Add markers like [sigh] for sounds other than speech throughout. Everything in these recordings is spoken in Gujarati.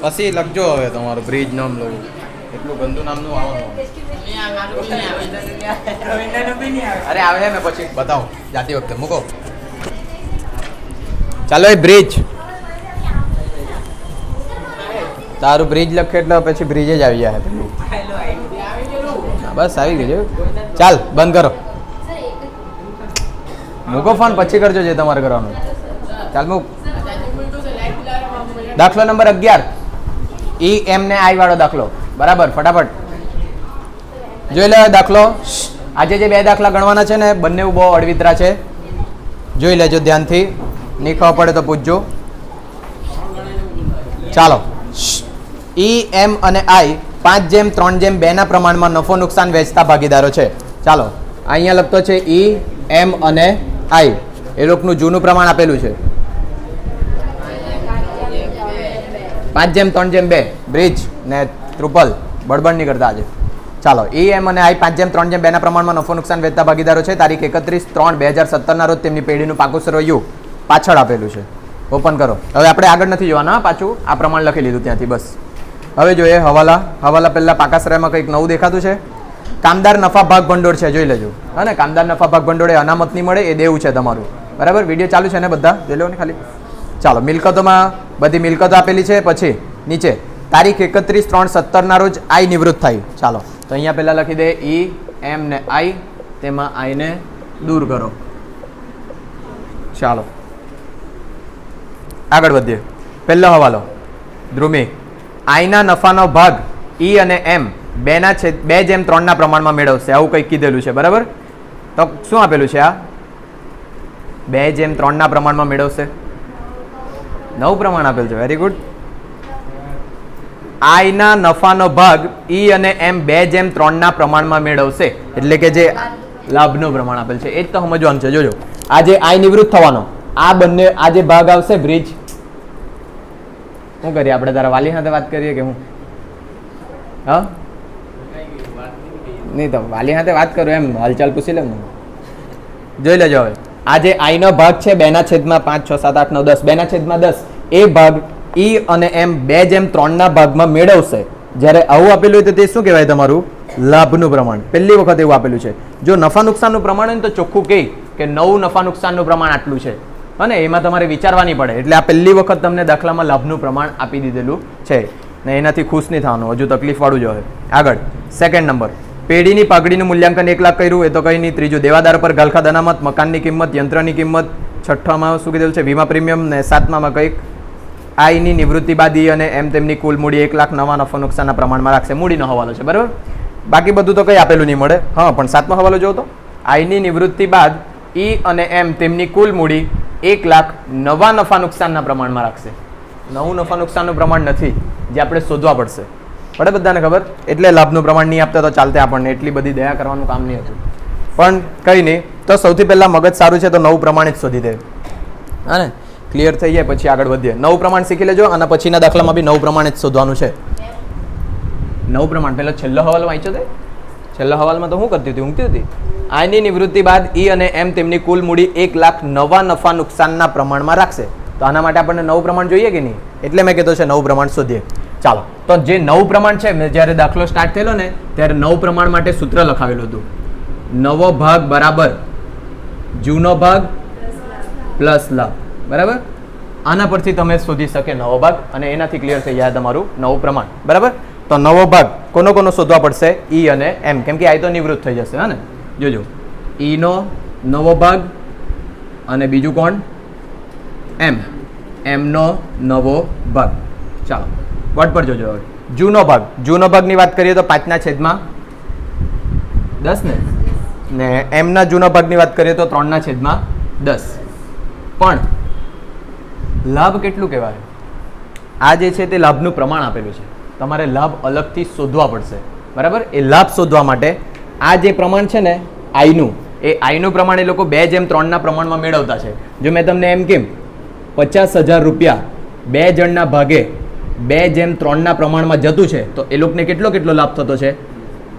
પછી લખજો હવે તમારું બ્રિજ નામ લઉં એટલું ગંદુ નામનું આવવાનું. અરે આવે ને પછી બતાવો, જાતી વખતે. મૂકો. ચાલો એ બ્રિજ. તારું બ્રિજ લખે એટલે પછી બ્રિજ જ આવી જાય. બસ આવી ગયું. ચાલ, બંધ કરો. મૂકો ફોન, પછી કરજો જે તમારે કરવાનું. ચાલ, મૂક. દાખલો નંબર અગિયાર. ઈ એમ ને આઈ વાળો દાખલો. બરાબર, ફટાફટ. જોઈ લે દાખલો. આજે જે બે દાખલા ગણવાના છે ને, બંને બહુ અડવિતરા છે. જોઈ લેજો ધ્યાનથી. નહીં ખબર પડે તો પૂછજો. ચાલો. ઈ, એમ અને આઈ, પાંચ જેમ, ત્રણ જેમ, બેના પ્રમાણમાં નફો નુકસાન વેચતા ભાગીદારો છે. ચાલો. અહીંયા લખતો છે ઈ, એમ અને આઈ. એ લોકોનું જૂનું પ્રમાણ આપેલું છે. પાંચ જેમ, ત્રણ જેમ, બે. બ્રિજ ને ત્રુપલ બળબડ નહીં કરતા આજે. ચાલો એ એમ અને આઈ પાંચ જેમ, ત્રણ જેમ, બેના પ્રમાણમાં નફો નુકસાન વેચતા ભાગીદારો છે. તારીખ એકત્રીસ ત્રણ બે હજાર સત્તરના રોજ તેમની પેઢીનું પાકું સરવૈયું પાછળ આપેલું છે. ઓપન કરો. હવે આપણે આગળ નથી જોવાના પાછું. આ પ્રમાણ લખી લીધું ત્યાંથી, બસ. હવે જોઈએ, હવાલા. હવાલા પહેલાં પાકાશ્રયમાં કંઈક નવું દેખાતું છે. કામદાર નફા ભાગ ભંડોળ છે, જોઈ લેજો. હા ને, કામદાર નફા ભાગ ભંડોળ એ અનામત નહીં મળે, એ દેવું છે તમારું. બરાબર? વીડિયો ચાલુ છે ને બધા? જોઈ લો ને ખાલી. ચાલો, મિલકતોમાં બધી મિલકતો આપેલી છે, પછી નીચે. તારીખ એકત્રીસ ત્રણ સત્તરના રોજ આઈ નિવૃત્ત થાય. ચાલો, તો અહીંયા પહેલાં લખી દે, ઈ, એમ ને આઈ, તેમાં આઈને દૂર કરો. ચાલો. આગળ વધીએ. પહેલો હવાલો. ધ્રુમી, આઈના નફાનો ભાગ ઈ અને એમ બેના છે, બે જેમ ત્રણના પ્રમાણમાં મેળવશે. આવું કંઈક કીધેલું છે, બરાબર? તો શું આપેલું છે આ? બે જેમ ત્રણના પ્રમાણમાં મેળવશે. નવું પ્રમાણ આપેલ છે. વેરી ગુડ આઈના નફાનો ભાગ ઈ અને એમ બે જેમ ત્રણના પ્રમાણમાં મેળવશે. એટલે કે જે લાભનું પ્રમાણ આપેલ છે. એ જ તો સમજવાનું છે. જોજો. આ જે આઈ નિવૃત્ત થવાનો. આ બંને આ જે ભાગ આવશે, બ્રિજ. શું કરીએ? આપણે તારા વાલી સાથે વાત કરીએ કે હું? હા? નહીં તો વાલી સાથે વાત કરું એમ. હાલચાલ પૂછી લઉં જોઈ લેજો હવે. આ જે આઈનો ભાગ છે, બેના છેદમાં પાંચ, છ, સાત, આઠ, નવ, દસ. બેના છેદમાં દસ. એ ભાગ ઈ અને એમ બે જેમ ત્રણના ભાગમાં મેળવશે. જ્યારે આવું આપેલું હોય તો તે શું કહેવાય તમારું? લાભનું પ્રમાણ. પહેલી વખત એવું આપેલું છે. જો નફા નુકસાનનું પ્રમાણ હોય ને તો ચોખ્ખું કહે કે નવું નફા નુકસાનનું પ્રમાણ આટલું છે. અને એમાં તમારે વિચારવાની પડે. એટલે આ પહેલી વખત તમને દાખલામાં લાભનું પ્રમાણ આપી દીધેલું છે. ને એનાથી ખુશ નહીં થવાનું. હજુ તકલીફવાળું જ હોય. આગળ. સેકન્ડ નંબર પેઢીની પાઘડીનું મૂલ્યાંકન એક લાખ કર્યું, એ તો કંઈ નહીં. ત્રીજું, દેવાદાર પર ગાલખાદ અનામત મકાનની કિંમત, યંત્રની કિંમત. છઠ્ઠામાં શું કીધેલું છે? વીમા પ્રીમિયમ ને સાતમામાં કંઈક. આઈની નિવૃત્તિ બાદ અને એમ તેમની કુલ મૂડી એક લાખ નવા નફો નુકસાનના પ્રમાણમાં રાખશે. મૂડીનો હવાલો છે, બરાબર? બાકી બધું તો કંઈ આપેલું નહીં મળે. હા, પણ સાતમો હવાલો જોવો તો. આઈની નિવૃત્તિ બાદ ઈ અને એમ તેમની કુલ મૂડી એક લાખ નવા નફા નુકસાનના પ્રમાણમાં રાખશે. નવું નફા નુકસાનનું પ્રમાણ નથી, જે આપણે શોધવા પડશે. પડે બધાને ખબર? એટલે લાભનું પ્રમાણ નહીં આપતા તો ચાલતે આપણને. એટલી બધી દયા કરવાનું કામ નહીં હતું. પણ કંઈ નહીં, તો સૌથી પહેલાં મગજ સારું છે તો નવું પ્રમાણ જ શોધી દે. હા ક્લિયર થઈ જાય, પછી આગળ વધીએ. નવું પ્રમાણ શીખી લેજો અને પછીના દાખલામાં બી નવું પ્રમાણ જ શોધવાનું છે. નવું પ્રમાણ પહેલો છેલ્લો હવાલ વાંચ્યો તે? છેલ્લા હવાલમાં તો શું કરતી હતી? ઊંઘતી હતી? આની નિવૃત્તિ બાદ ઈ અને એમ તેમની કુલ મૂડી એક લાખ નવા નફા નુકસાનના પ્રમાણમાં રાખશે. તો આના માટે આપણને નવું પ્રમાણ જોઈએ કે નહીં? એટલે મેં કીધું છે નવું પ્રમાણ શોધીએ. ચાલો. તો જે નવું પ્રમાણ છે, મેં જ્યારે દાખલો સ્ટાર્ટ થયેલો ને, ત્યારે નવ પ્રમાણ માટે સૂત્ર લખાવેલું હતું. નવો ભાગ બરાબર જૂનો ભાગ પ્લસ લાભ બરાબર? આના પરથી તમે શોધી શકે નવો ભાગ અને એનાથી ક્લિયર થઈ જાય તમારું નવું પ્રમાણ. બરાબર? તો નવો ભાગ કોનો કોનો શોધવા પડશે? ઈ અને એમ કેમ કે આ તો નિવૃત્ત થઈ જશે, હા ને? જોજો. ઈનો નવો ભાગ અને બીજું કોણ? એમ એમનો નવો ભાગ. ચાલો. વટ પર જોજો? જૂનો ભાગ. જૂનો ભાગની વાત કરીએ તો પાંચના છેદમાં દસ ને? ને એમના જૂના ભાગની વાત કરીએ તો ત્રણના છેદમાં દસ. પણ લાભ કેટલું કહેવાય? આ જે છે તે લાભનું પ્રમાણ આપેલું છે. તમારે લાભ અલગથી શોધવા પડશે. બરાબર? એ લાભ શોધવા માટે આ જે પ્રમાણ છે ને, આઈનું, એ આઈનું પ્રમાણ એ લોકો બે જેમ ત્રણના પ્રમાણમાં મેળવતા છે. જો મેં તમને એમ કેમ, પચાસ હજાર રૂપિયા બે જણના ભાગે બે જેમ ત્રણના પ્રમાણમાં જતું છે, તો એ લોકોને કેટલો કેટલો લાભ થતો છે?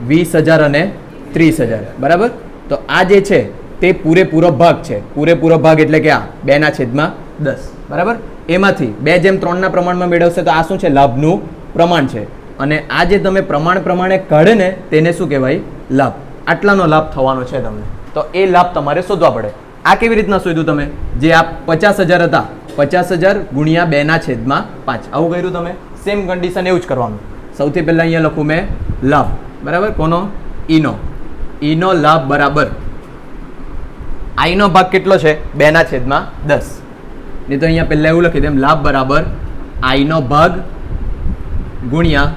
વીસ હજાર અને ત્રીસ હજાર. બરાબર? તો આ જે છે, તે પૂરેપૂરો ભાગ છે. પૂરેપૂરો ભાગ એટલે કે આ, બેના છેદમાં દસ. બરાબર? એમાંથી બે જેમ ત્રણના પ્રમાણમાં મેળવશે, તો આ શું છે? લાભનું પ્રમાણ છે. અને આ જે તમે પ્રમાણ પ્રમાણે કાઢે ને, તેને શું કહેવાય? લાભ. આટલાનો લાભ થવાનો છે તમને. તો એ લાભ તમારે શોધવા પડે. આ કેવી રીતના શોધ્યું તમે? જે આ પચાસ હજાર હતા પચાસ હજાર ગુણ્યા બેના છેદમાં પાંચ. આવું કર્યું તમે? સેમ કન્ડિશન એવું જ કરવાનું. સૌથી પહેલાં અહીંયા લખું મેં લાભ. બરાબર? કોનો? ઈનો. ઈનો લાભ બરાબર. આઈનો ભાગ કેટલો છે? બેના છેદમાં દસ. નહીં તો અહીંયા પહેલાં એવું લખી દે લાભ બરાબર આઈનો ભાગ ગુણ્યા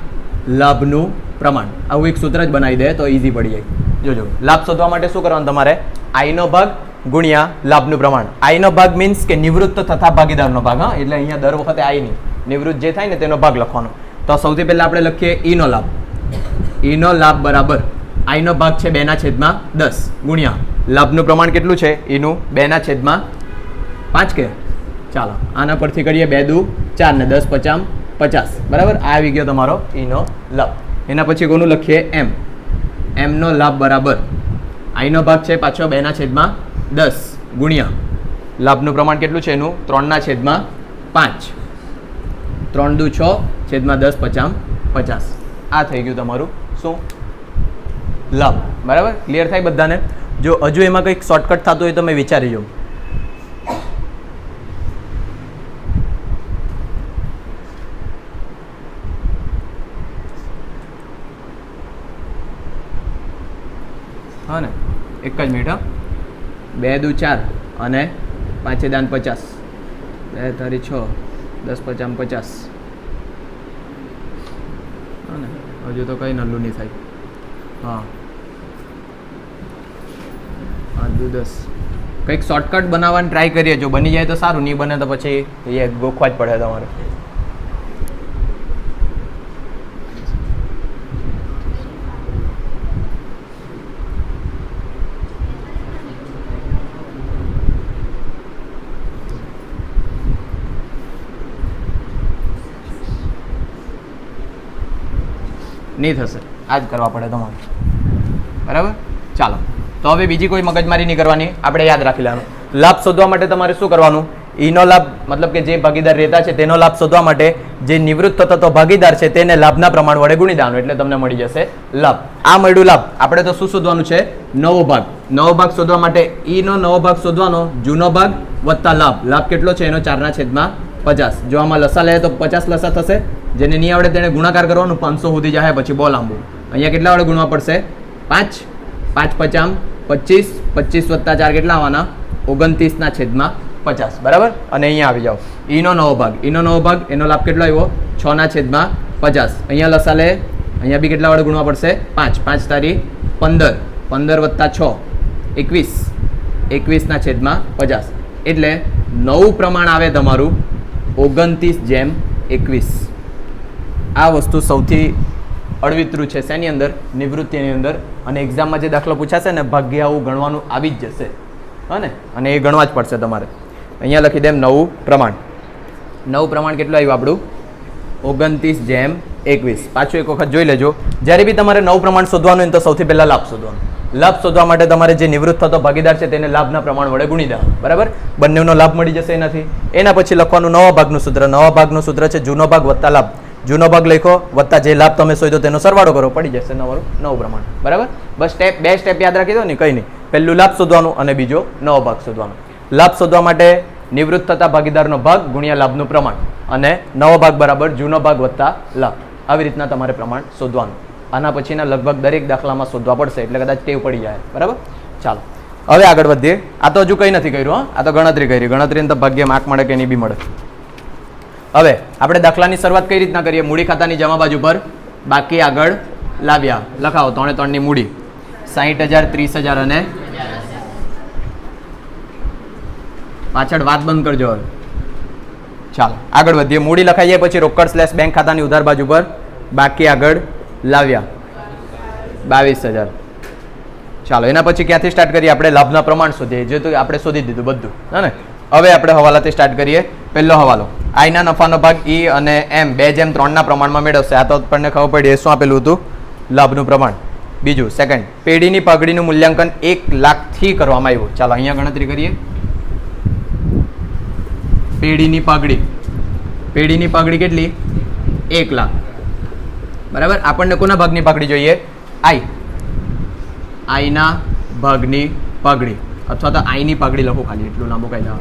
લાભનું પ્રમાણ. આવું એક સૂત્ર જ બનાવી દે તો ઇઝી પડી જાય. જોજો. લાભ શોધવા માટે શું કરવાનું તમારે? આઈનો ભાગ ગુણ્યા લાભનું પ્રમાણ. આઈનો ભાગ મીન્સ કે નિવૃત્ત તથા ભાગીદારનો ભાગ, હા? એટલે અહીંયા દર વખતે આઈ નહીં. નિવૃત્ત જે થાય ને તેનો ભાગ લખવાનો. તો સૌથી પહેલાં આપણે લખીએ ઈનો લાભ. ઈનો લાભ બરાબર આઈનો ભાગ છે બેના છેદમાં દસ. ગુણ્યા લાભનું પ્રમાણ કેટલું છે? એનું બેના છેદમાં પાંચ કે? ચાલો, આના પરથી કરીએ બે દુ ચાર ને દસ પચામ પચાસ. બરાબર? આ આવી ગયો તમારો ઈનો લાભ. એના પછી કોનું લખીએ? એમ એમનો લાભ બરાબર. આઈનો ભાગ છે પાછો બેના છેદમાં દસ ગુણ્યા. લાભનું પ્રમાણ કેટલું છે એનું? ત્રણના છેદમાં પાંચ. ત્રણ દુ છ, છેદમાં દસ, પચામ, પચાસ. આ થઈ ગયું તમારું. શું? લાભ. બરાબર? ક્લિયર થાય બધાને? જો હજુ એમાં કંઈક શોર્ટકટ થતું હોય તો તમે વિચારી જોઉં. હા ને? એક જ મિનિટ, હા? બે દુ ચાર અને પાંચે દાન પચાસ. બે તારી છ, દસ પચાસ હા ને હજુ તો કંઈ નલ્લું નહીં થાય. હા. પાંચ દસ. કંઈક શોર્ટકટ બનાવવાની ટ્રાય કરીએ. જો બની જાય તો સારું, નહીં બને તો પછી એ ગોખવા જ પડે તમારે. નહીં થશે. આ જ કરવા પડે તમારે. બરાબર? ચાલો. તો હવે બીજી કોઈ મગજમારી નહીં કરવાની. આપણે યાદ રાખી લેવાનું. લાભ શોધવા માટે તમારે શું કરવાનું? ઈનો લાભ, મતલબ કે જે ભાગીદાર રહેતા છે, તેનો લાભ શોધવા માટે જે નિવૃત્ત થતો ભાગીદાર છે, તેને લાભના પ્રમાણ વડે ગુણી દેવાનું એટલે તમને મળી જશે લાભ. આ મળ્યું લાભ. આપણે તો શું શોધવાનું છે? નવો ભાગ. નવો ભાગ શોધવા માટે ઈનો નવો ભાગ શોધવાનો, જૂનો ભાગ વત્તા લાભ. લાભ કેટલો છે? એનો ચારના છેદમાં પચાસ. જો આમાં લસા લે તો પચાસ લસા થશે? જેને નહીં આવડે તેને ગુણાકાર કરવાનું પાંચસો સુધી જાય પછી બહુ લાંબુ અહીંયા કેટલા વડે ગુણવા પડશે? પાંચ. પાંચ પચામ, પચીસ. પચીસ વત્તા ચાર કેટલા આવવાના? ઓગણત્રીસના છેદમાં પચાસ. બરાબર? અને અહીંયા આવી જાઓ. ઈનો નવો ભાગ. ઈનો નવો ભાગ, એનો લાભ કેટલો આવ્યો? છના છેદમાં પચાસ. અહીંયા લસા લે. અહીંયા બી કેટલા વડે ગુણવા પડશે? પાંચ. પાંચ તારી પંદર. પંદર વત્તા છ. એકવીસ. એકવીસના છેદમાં પચાસ. એટલે નવું પ્રમાણ આવે તમારું. ઓગણત્રીસ જેમ એકવીસ. આ વસ્તુ સૌથી અળવિતરું છે શેની અંદર? નિવૃત્તિની અંદર. અને એક્ઝામમાં જે દાખલો પૂછાશે ને, ભાગ્ય આવું ગણવાનું આવી જ જશે. હને અને એ ગણવા જ પડશે તમારે. અહીંયા લખી દેમ નવું પ્રમાણ. નવું પ્રમાણ કેટલું આવ્યું આપણું? ઓગણત્રીસ જેમ એકવીસ. પાછું એક વખત જોઈ લેજો. જ્યારે બી તમારે નવું પ્રમાણ શોધવાનું હોય તો સૌથી પહેલાં લાભ શોધવાનો. લાભ શોધવા માટે તમારે જે નિવૃત્ત થતો ભાગીદાર છે, તેને લાભના પ્રમાણ વડે ગુણી દેવાનું. બરાબર? બંનેનો લાભ મળી જશે એનાથી. એના પછી લખવાનું નવા ભાગનું સૂત્ર. નવા ભાગનું સૂત્ર છે, જૂનો ભાગ વત્તા લાભ. જૂનો ભાગ લખો, વત્તા જે લાભ તમે શોધ્યો તેનો સરવાળો કરો, પડી જશે નવું નવું પ્રમાણ. બરાબર? બસ સ્ટેપ બે સ્ટેપ યાદ રાખી દો ને, કંઈ નહીં. પહેલું લાભ શોધવાનું અને બીજો નવો ભાગ શોધવાનો. લાભ શોધવા માટે નિવૃત્ત થતા ભાગીદારનો ભાગ ગુણ્યા લાભનું પ્રમાણ અને નવો ભાગ બરાબર જૂનો ભાગ વત્તા લાભ. આવી રીતના તમારે પ્રમાણ શોધવાનું. આના પછીના લગભગ દરેક દાખલામાં શોધવા પડશે, એટલે કદાચ ટેવ પડી જાય. બરાબર? ચાલો. હવે આગળ વધીએ. આ તો હજુ કંઈ નથી કર્યું, હા. આ તો ગણતરી કરી. ગણતરીને તો ભાગ્ય માર્ક મળે કે નહીં બી મળે. હવે, આપણે દાખલાની શરૂઆત કઈ રીતના કરીએ? મૂડી ખાતાની જમા બાજુ પર. બાકી આગળ લાવ્યા. લખાવો, ત્રણે ત્રણની મૂડી. સાહીઠ હજાર, ત્રીસ હજાર અને પાછળ વાત બંધ કરજો હવે. ચાલો, આગળ વધીએ. મૂડી લખાઈએ, પછી રોકડ સ્લેશ બેંક ખાતાની ઉધાર બાજુ પર. બાકી આગળ લાવ્યા. બાવીસ હજાર. ચાલો, એના પછી ક્યાંથી સ્ટાર્ટ કરીએ? આપણે લાભના પ્રમાણ શોધીએ. જે તો આપણે શોધી દીધું બધું. હે ને? હવે આપણે હવાલાથી સ્ટાર્ટ કરીએ. પહેલો હવાલો. આઈના નફાનો ભાગ ઈ અને એમ બે જેમ ત્રણના પ્રમાણમાં મેળવશે. આ તો આપણને ખબર પડી શું આપેલું હતું? લાભનું પ્રમાણ. બીજું સેકન્ડ પેઢીની પગડીનું મૂલ્યાંકન એક લાખથી કરવામાં આવ્યું. ચાલો, અહીંયા ગણતરી કરીએ. પેઢીની પગડી પેઢીની પગડી કેટલી? એક લાખ. બરાબર? આપણને કોના ભાગની પગડી જોઈએ? આઈ આઈના ભાગની પગડી અથવા તો આઈની પગડી લખો ખાલી, એટલું લાંબુ કઈ જવા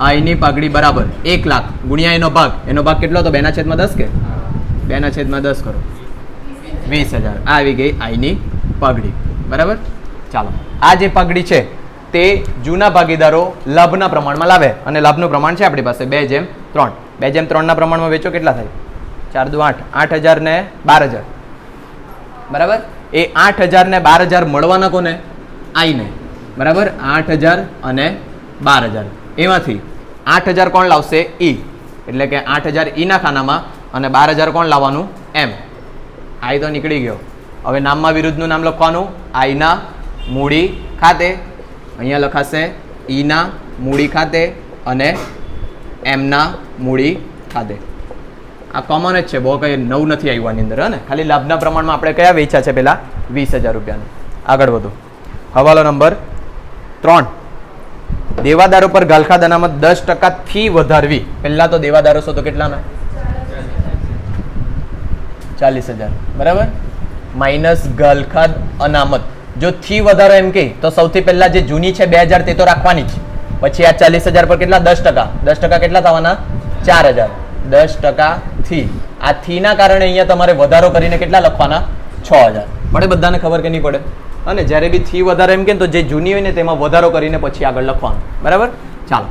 આઈની પાઘડી બરાબર એક લાખ. ગુણ્યા એનો ભાગ. એનો ભાગ કેટલો હતો? બેના છેદમાં દસ કે? બેના છેદમાં દસ કરો. વીસ હજાર. આ આવી ગઈ આઈની પગડી બરાબર? ચાલો. આ જે પગડી છે, તે જૂના ભાગીદારો લાભના પ્રમાણમાં લાવે. અને લાભનું પ્રમાણ છે આપણી પાસે બે જેમ ત્રણ. બે જેમ ત્રણના પ્રમાણમાં વેચો કેટલા થાય? ચાર દુ આઠ. આઠ હજાર ને બાર હજાર. બરાબર? એ આઠ હજાર ને બાર હજાર મળવાના કોને? આઈને. બરાબર? આઠ હજાર અને બાર હજાર. એમાંથી આઠ હજાર કોણ લાવશે ઈ એટલે કે આઠ હજાર ઈના ખાનામાં અને બાર હજાર કોણ લાવવાનું એમ આઈ તો નીકળી ગયો. હવે નામમાં વિરુદ્ધનું નામ લખવાનું આઈના મૂડી ખાતે. અહીંયા લખાશે ઈના મૂડી ખાતે અને એમના મૂડી ખાતે. આ કોમન જ છે. બહુ કંઈ નવું નથી આવ્યું આની અંદર ને? ખાલી લાભના પ્રમાણમાં આપણે કયા વેચ્યા છે પહેલાં? વીસ હજાર રૂપિયાનું. આગળ વધો. હવાલો નંબર ત્રણ. દેવાદારો પર ગાલખાદ અનામત દસ ટકા ફી વધારવી. પહેલા તો દેવાદારો શોધો કેટલાના? ચાલીસ હજાર. બરાબર? માઇનસ ગાલખાદ અનામત. જો થી વધારો એમ કે, તો સૌથી પહેલા જે જૂની છે બે હજાર, તે તો રાખવાની જ. પછી આ ચાલીસ હજાર પર કેટલા? દસ ટકા. દસ ટકા કેટલા થવાના? ચાર હજાર. દસ ટકા થી આ થીના કારણે અહીંયા તમારે વધારો કરીને કેટલા લખવાના? છ હજાર. પડે બધાને ખબર કે નહીં પડે? અને જ્યારે બી થી વધારે એમ કે તો જે જૂની હોય ને તેમાં વધારો કરીને પછી આગળ લખવાનું. બરાબર? ચાલો.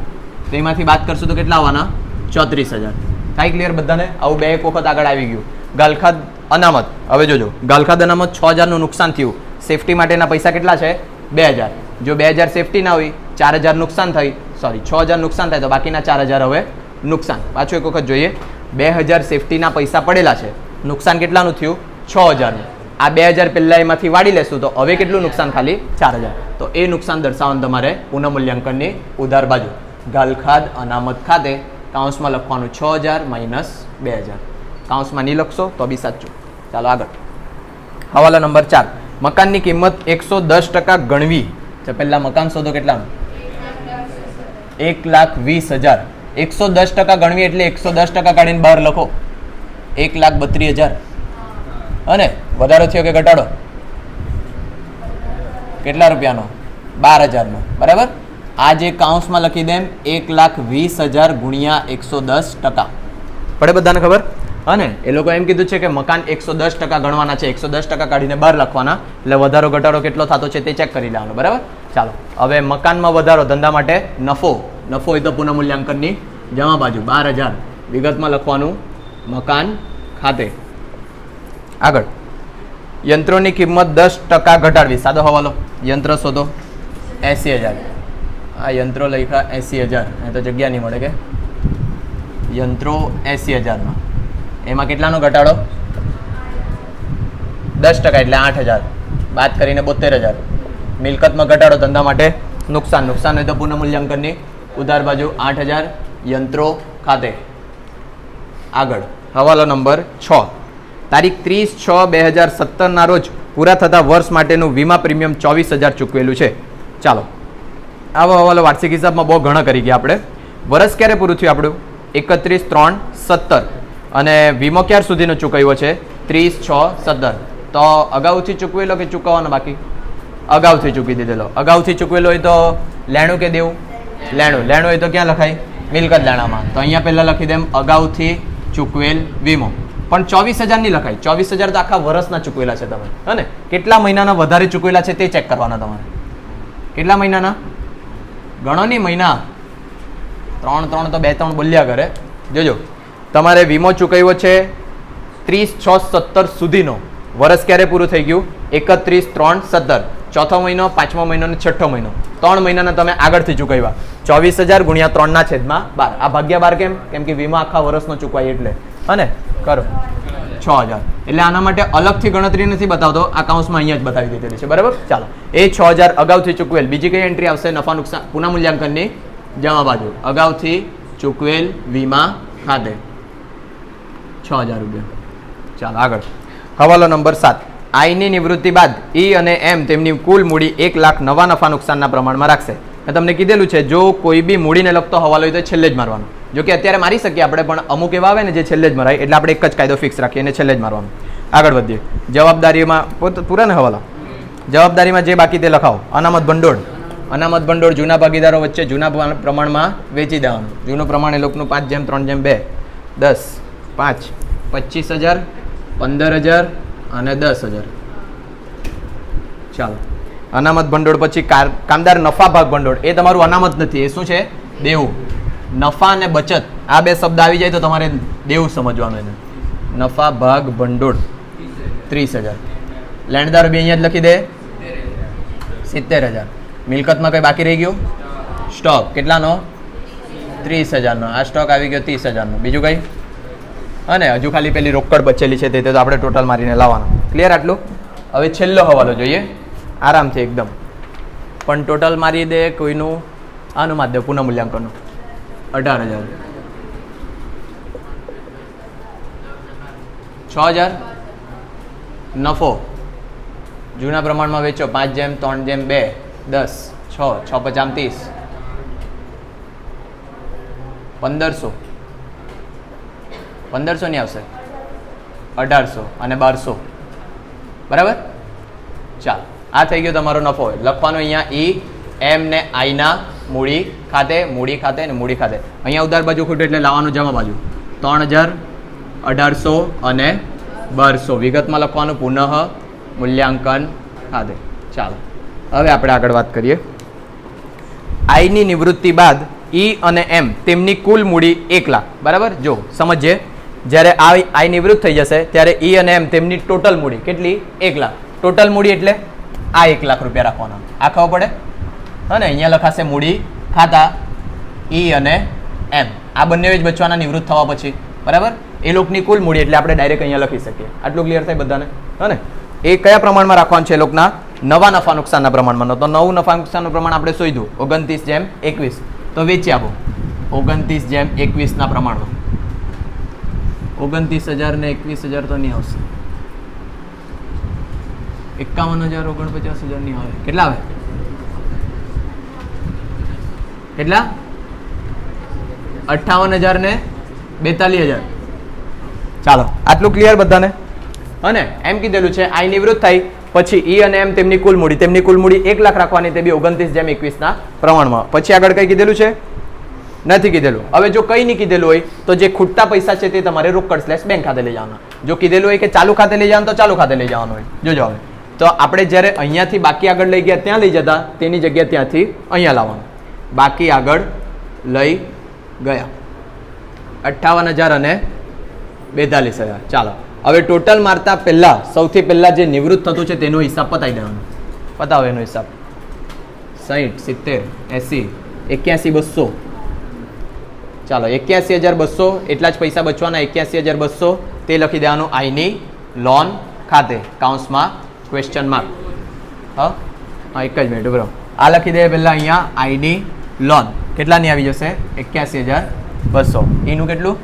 તો એમાંથી બાદ કરશું તો કેટલા આવવાના? ચોત્રીસ હજાર. થાય ક્લિયર બધાને? આવું બે એક વખત આગળ આવી ગયું. ગાલખાદ અનામત. હવે જોજો. ગાલખાદ અનામત છ હજારનું નુકસાન થયું. સેફટી માટેના પૈસા કેટલા છે? બે હજાર. જો બે હજાર સેફટી ના હોય, ચાર હજાર નુકસાન થઈ સોરી છ હજાર નુકસાન થાય તો બાકીના ચાર હજાર હવે નુકસાન. પાછું એક વખત જોઈએ. બે હજાર સેફટીના પૈસા પડેલા છે. નુકસાન કેટલાનું થયું? છ હજારનું. આ બે હજાર પહેલાં એમાંથી વાળી લેશું. તો હવે કેટલું નુકસાન ખાલી? ચાર હજાર. તો એ નુકસાન દર્શાવવાનું તમારે પુનઃમૂલ્યાંકનની ઉધાર બાજુ. ગાલખાદ અનામત ખાતે કાઉન્સમાં લખવાનું છ હજાર માઇનસ બે હજાર. કાઉન્સમાં નહીં લખશો તો બી સાચું. ચાલો આગળ. હવાલા નંબર ચાર. મકાનની કિંમત એકસો દસ ટકા ગણવી. તો પહેલાં મકાન શોધો કેટલાનું? એક લાખ વીસ હજાર. એકસો દસ ટકા ગણવી એટલે એકસો દસ ટકા કાઢીને બહાર લખો. એક લાખ બત્રીસ હજાર. અને વધારો થયો કે ઘટાડો? કેટલા રૂપિયાનો? બાર હજારનો. બરાબર? આ જે કાઉન્સમાં લખી દેમ, એક લાખ વીસ હજાર ગુણ્યા એકસો દસ ટકા. પડે બધાને ખબર? અને એ લોકો એમ કીધું છે કે મકાન એકસો દસ ટકા ગણવાના છે, એકસો દસ ટકા કાઢીને બહાર લખવાના. એટલે વધારો, ઘટાડો કેટલો થતો છે તે ચેક કરી લેવાનો, બરાબર? ચાલો, હવે મકાનમાં વધારો ધંધા માટે નફો. નફો એ તો પુનઃમૂલ્યાંકનની જમા બાજુ, બાર હજાર. વિગતમાં લખવાનું, મકાન ખાતે. આગળ. યંત્રોની કિંમત દસ ટકા ઘટાડવી. સાદો હવાલો. યંત્ર શોધો. એંસી હજાર. આ યંત્રો લખ્યા એંસી હજાર. એ તો જગ્યા નહીં મળે કે. યંત્રો એંસી હજારમાં. એમાં કેટલાનો ઘટાડો? દસ ટકા એટલે આઠ હજાર. બાદ કરીને બોતેર હજાર. મિલકતમાં ઘટાડો ધંધા માટે નુકસાન. નુકસાન હોય તો પુનઃમૂલ્યાંકનની ઉધાર બાજુ આઠ હજાર યંત્રો ખાતે. આગળ. હવાલો નંબર છ. તારીખ ત્રીસ છ બે હજાર સત્તરના રોજ પૂરા થતા વર્ષ માટેનું વીમા પ્રીમિયમ ચોવીસ હજાર ચૂકવેલું છે. ચાલો, આવો હવાલો વાર્ષિક હિસાબમાં બહુ ઘણા કરી ગયા આપણે. વર્ષ ક્યારે પૂરું થયું આપણું? એકત્રીસ, ત્રણ, સત્તર. અને વીમો ક્યાર સુધીનો ચૂકવ્યો છે? ત્રીસ, છ, સત્તર. તો અગાઉથી ચૂકવેલો કે ચૂકવવાનો બાકી? અગાઉથી ચૂકવી દીધેલો. અગાઉથી ચૂકવેલો હોય તો લેણું કે દેવું? લેણું. લેણું હોય તો ક્યાં લખાય? મિલકત લેણામાં તો અહીંયા પહેલાં લખી દેમ, અગાઉથી ચૂકવેલ વીમો. પણ ચોવીસ હજાર નહીં લખાય ચોવીસ હજાર તો આખા વર્ષના ચૂકવેલા છે તમે. હે કેટલા મહિનાના વધારે ચૂકવેલા છે તે ચેક કરવાના તમારે. કેટલા મહિનાના? ગણો નહીં મહિના. ત્રણ ત્રણ તો બે, ત્રણ બોલ્યા કરે. જોજો. તમારે વીમો ચૂકવ્યો છે ત્રીસ, છ, સત્તર સુધીનો. વર્ષ ક્યારે પૂરું થઈ ગયું? એકત્રીસ, ત્રણ, સત્તર. ચોથો મહિનો, પાંચમો મહિનો અને છઠ્ઠો મહિનો. ત્રણ મહિનાના તમે આગળથી ચૂકવ્યા. ચોવીસ હજાર ગુણ્યા ત્રણના છેદમાં બાર. આ ભાગ્યા બાર કેમ? કેમ કે વીમા આખા વર્ષનો ચૂકવાય એટલે. હને કરો. છ હજાર. એટલે આના માટે અલગથી ગણતરી નથી બતાવતો. આ કાઉન્સમાં અહીંયા જ બતાવી દીધેલી છે. બરાબર? ચાલો. એ છ હજાર અગાઉથી ચૂકવેલ. બીજી કઈ એન્ટ્રી આવશે? નફા નુકસાન પુનઃમૂલ્યાંકનની જમા બાજુ અગાઉથી ચૂકવેલ વીમા ખાતે. છ હજાર રૂપિયા. ચાલો, આગળ. હવાલો નંબર સાત. આઈની નિવૃત્તિ બાદ ઈ અને એમ તેમની કુલ મૂડી એક લાખ નવા નફા નુકસાનના પ્રમાણમાં રાખશે. મેં તમને કીધેલું છે, જો કોઈ બી મૂડીને લગતો હવાલો હોય તો છેલ્લે જ મારવાનો. જો કે અત્યારે મારી શકીએ આપણે, પણ અમુક એવા આવે ને જે છેલ્લે જ મરાય. એટલે આપણે એક જ કાયદો ફિક્સ રાખીએ અને છેલ્લે જ મારવાનું. આગળ વધીએ. જવાબદારીમાં પૂરા ને હવાલા. જવાબદારીમાં જે બાકી તે લખાવો. અનામત ભંડોળ. અનામત ભંડોળ જૂના ભાગીદારો વચ્ચે જૂના પ્ર- પ્રમાણમાં વેચી દેવાનું. જૂનું પ્રમાણ એ લોકોનું પાંચ જેમ, ત્રણ જેમ, બે. દસ, પાંચ. પચીસ હજાર, પંદર હજાર અને દસ હજાર. ચાલો. અનામત ભંડોળ પછી કામદાર નફા ભાગ ભંડોળ. એ તમારું અનામત નથી. એ શું છે? દેવું. નફા અને બચત, આ બે શબ્દ આવી જાય તો તમારે દેવું સમજવાનું એને. નફા ભાગ ભંડોળ. ત્રીસ હજાર. લેણદાર બી અહીંયા જ લખી દે. સિત્તેર હજાર. મિલકતમાં કંઈ બાકી રહી ગયું? સ્ટોક. કેટલાનો? ત્રીસ હજારનો. આ સ્ટોક આવી ગયો ત્રીસ હજારનો. બીજું કંઈ? અને હજુ ખાલી પેલી રોકડ બચેલી છે તે તો આપણે ટોટલ મારીને લાવવાનું. ક્લિયર આટલું? હવે છેલ્લો હવાલો જોઈએ. આરામથી એકદમ. પણ ટોટલ મારી દે કોઈનું આનું માધ્યમ દે પુનઃ મૂલ્યાંકનનું અઢાર હજાર. છ હજાર. નફો. જૂના પ્રમાણમાં વેચો. પાંચ જેમ, ત્રણ જેમ, બે. દસ, છ છ પચામ ત્રીસ. પંદરસો. પંદરસો ની આવશે. અઢારસો અને બારસો. બરાબર? ચાલ. આ થઈ ગયો તમારો નફો. લખવાનો અહીંયા ઈ એમ ને આઈના મૂડી ખાતે મૂડી ખાતે અને મૂડી ખાતે. અહીંયા ઉધાર બાજુ ખોટું એટલે લાવવાનું જમા બાજુ. ત્રણ હજાર અઢારસો અને બારસો. વિગતમાં લખવાનું પુનઃ મૂલ્યાંકન ખાતે. ચાલો. હવે આપણે આગળ વાત કરીએ. આઈની નિવૃત્તિ બાદ ઈ અને એમ તેમની કુલ મૂડી એક લાખ બરાબર? જો, સમજીએ. જ્યારે આ આઈ નિવૃત્ત થઈ જશે, ત્યારે ઈ અને એમ તેમની ટોટલ મૂડી કેટલી? એક લાખ ટોટલ મૂડી એટલે આ એક લાખ રૂપિયા રાખવાના. આ ખબર પડે? હા ને અહીંયા લખાશે મૂડી, ખાતા, ઈ અને એમ. આ બંને જ બચવાના નિવૃત્ત થવા પછી. બરાબર? એ લોકોની કુલ મૂડી, એટલે આપણે ડાયરેક્ટ અહીંયા લખી શકીએ. આટલું ક્લિયર થાય બધાને? હા ને? એ કયા પ્રમાણમાં રાખવાનું છે એ લોકોના? નવા નફા નુકસાનના પ્રમાણમાં. તો નવું નફા નુકસાનનું પ્રમાણ આપણે શોધ્યું. ઓગણત્રીસ જેમ એકવીસ. તો વેચી આપો. ઓગણત્રીસ જેમ એકવીસના પ્રમાણમાં. ઓગણત્રીસ હજાર ને એકવીસ હજાર તો નહીં આવશે. એકાવન હજાર ઓગણપચાસ હજાર નહીં આવે. કેટલા આવે? કેટલા? અઠ્ઠાવન હજાર ને બેતાલીસ હજાર. ચાલો આટલું ક્લિયર બધાને? અને એમ કીધેલું છે આઈ નિવૃત્ત થાય પછી ઈ અને એમ તેમની કુલ મૂડી. તેમની કુલ મૂડી એક લાખ રાખવાની તે બી ઓગણત્રીસ જેમ એકવીસના પ્રમાણમાં. પછી આગળ કઈ કીધેલું છે? નથી કીધેલું. હવે જો કઈ નહીં કીધેલું હોય તો જે ખૂટતા પૈસા છે તે તમારે રોકડ સ્લેશ બેંક ખાતે લઈ જવાના. જો કીધેલું હોય કે ચાલુ ખાતે લઈ જવાનું તો ચાલુ ખાતે લઈ જવાનું હોય. જોજો હવે. તો આપણે જ્યારે અહીંયાથી બાકી આગળ લઈ ગયા ત્યાં લઈ જતા તેની જગ્યા ત્યાંથી અહીંયા લાવવાનું. બાકી આગળ લઈ ગયા. અઠ્ઠાવન હજાર અને બેતાલીસ હજાર. ચાલો. હવે ટોટલ મારતા પહેલાં, સૌથી પહેલાં જે નિવૃત્ત થતું છે તેનો હિસાબ પતાવી દેવાનો. પતાવો એનો હિસાબ. સાહીઠ સિત્તેર, એંસી, એક્યાસી, બસો. ચાલો, એક્યાસી હજાર બસો, એટલા જ પૈસા બચવાના, એક્યાસી હજાર બસો. તે લખી દેવાનું આઈની લોન ખાતે કાઉન્સમાં ક્વેશ્ચન માર્ક હા? એક જ મિનિટ બરાબર આ લખી દે પહેલાં અહીંયા આઈની લોન. કેટલાની આવી જશે? એક્યાસી હજાર. બસો. એનું કેટલું?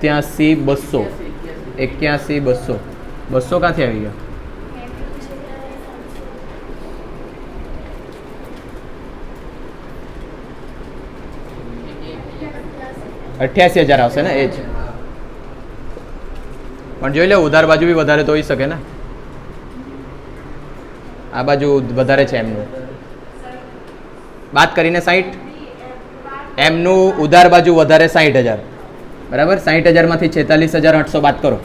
ત્યાંસી બસો. એક્યાસી, બસો. બસો ક્યાંથી આવી ગયા? અઠ્યાસી હજાર આવશે ને? એ જ. પણ જોઈ લે, ઉધાર બાજુ બી વધારે તો હોઈ શકે ને? આ બાજુ વધારે છે એમનું. વાત કરીને સાહીઠ એમનું ઉધાર બાજુ વધારે સાહીઠ હજાર. બરાબર? સાહીઠ હજારમાંથી છેતાલીસ હજાર આઠસો બાદ કરો.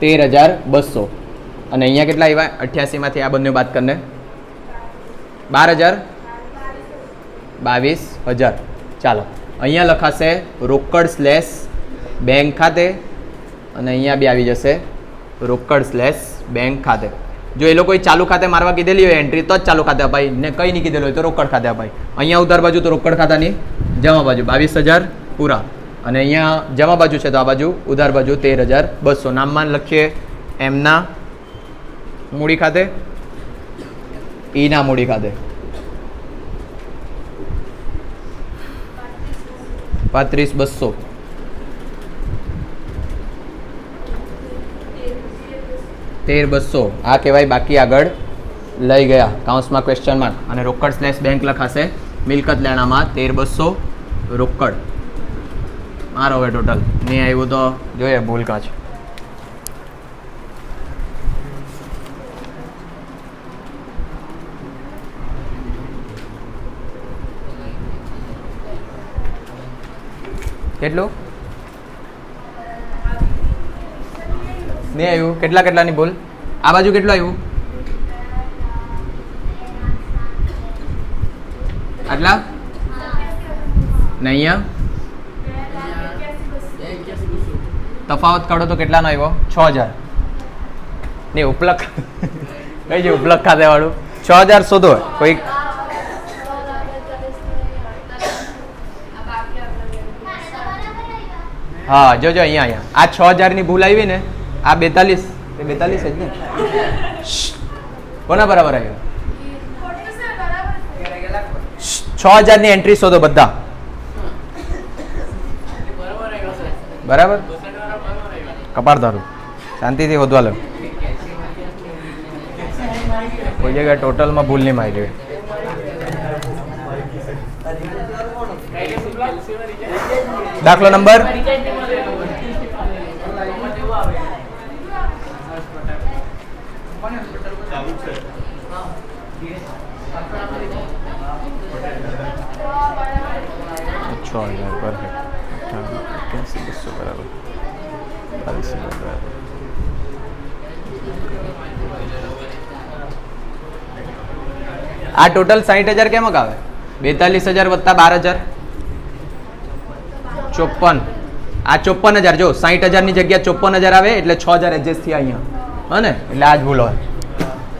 તેર હજાર બસો. અને અહીંયા કેટલા આવ્યા? અઠ્યાસીમાંથી આ બંને બાદ કરીને. બાર હજાર? બાવીસ હજાર. ચાલો. અહીંયા લખાશે રોકડ સ્લેશ બેંક ખાતે. અને અહીંયા બી આવી જશે રોકડ સ્લેશ બેંક ખાતે. જો એ લોકોએ ચાલુ ખાતે મારવા કીધેલી હોય એન્ટ્રી તો જ ચાલુ ખાતે અપાય. ને કંઈ નહીં કીધેલું હોય તો રોકડ ખાતે અપાય. અહીંયા ઉધાર બાજુ તો રોકડ ખાતાની જમા બાજુ બાવીસ હજાર પૂરા. અને અહીંયા જમા બાજુ છે તો આ બાજુ ઉધાર બાજુ તેર હજાર બસો. નામમાં લખીએ એમના મૂડી ખાતે, ઈના મૂડી ખાતે. પાંત્રીસ બસો. તેર બસો આ કહેવાય બાકી આગળ લઈ ગયા. કાઉન્સમાં ક્વેશ્ચન માર્ક અને રોકડ સ્લેશ બેંક લખાશે. મિલકત લેણામાં તેર બસો રોકડ. મારો હવે ટોટલ નહીં આવ્યું તો જોઈએ, ભૂલ કાચ. કેટલું? નહીં આવ્યું? કેટલા કેટલાની ભૂલ આ બાજુ કેટલું આવ્યું? આટલા? ને અહીંયા? તફાવત કાઢો તો કેટલાનો આવ્યો? છ હજાર. ને ઉપલક કઈ છે ઉપલક ખાતે વાળું છ હજાર શોધો. કોઈ હા, જોજો, અહીંયા અહીંયા. આ છ હજારની ભૂલ આવી ને આ બેતાલીસ. એ બેતાલીસ જ ને? કોના બરાબર આવ્યો? છ હજારની એન્ટ્રી શોધો બધા. બરાબર? કપાળ ધારું. શાંતિથી વધવા લો કોઈ જગ્યાએ ટોટલમાં ભૂલ નહીં મારી દાખલો નંબર છ હજાર પરફેક્ટ એક્યાસી બસો બરાબર બાવીસ હજાર બરાબર આ ટોટલ સાહીઠ હજાર કેમક આવે બેતાલીસ હજાર વત્તા બાર હજાર? ચોપન આ ચોપન હજાર, જો, સાહીઠ હજારની જગ્યા ચોપન હજાર આવે, એટલે છ હજાર એડજસ્ટ થયા અહીંયા. હને? એટલે આ જ ભૂલ હોય.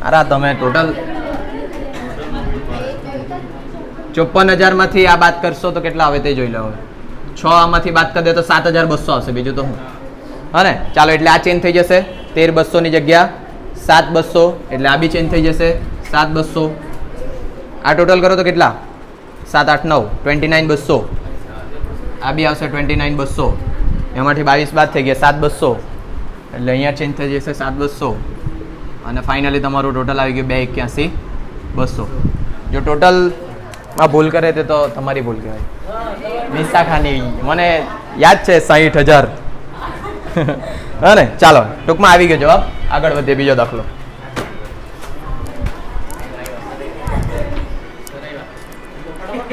અરે તમે ટોટલ ચોપન હજારમાંથી આ વાત કરશો તો કેટલા આવે તે જોઈ લો છ આમાંથી બાદ કરી દે તો સાત હજાર બસો આવશે, બીજું તો હું હને? ચાલો, એટલે આ ચેન્જ થઈ જશે. તેર બસોની જગ્યા, સાત બસો, એટલે આ બી ચેન્જ થઈ જશે. સાત બસો આ ટોટલ કરો તો કેટલા? સાત, આઠ, નવ ટ્વેન્ટી નાઇન બસો. આ બી આવશે ટ્વેન્ટી નાઇન બસો. એમાંથી બાવીસ બાદ થઈ ગયા, સાત, બસો. એટલે અહીંયા ચેન્જ થઈ જશે સાત, બસો. અને ફાઇનલી તમારું ટોટલ આવી ગયું બે, એક્યાસી, બસો. જો ટોટલ આ ભૂલ કરે તે તો તમારી ભૂલ કહેવાય. નિશા ખાની મને યાદ છે સાહીઠ હજાર. [laughs] હા ને? ચાલો, ટૂંકમાં આવી ગયો જવાબ. આગળ વધીએ, બીજો દાખલો.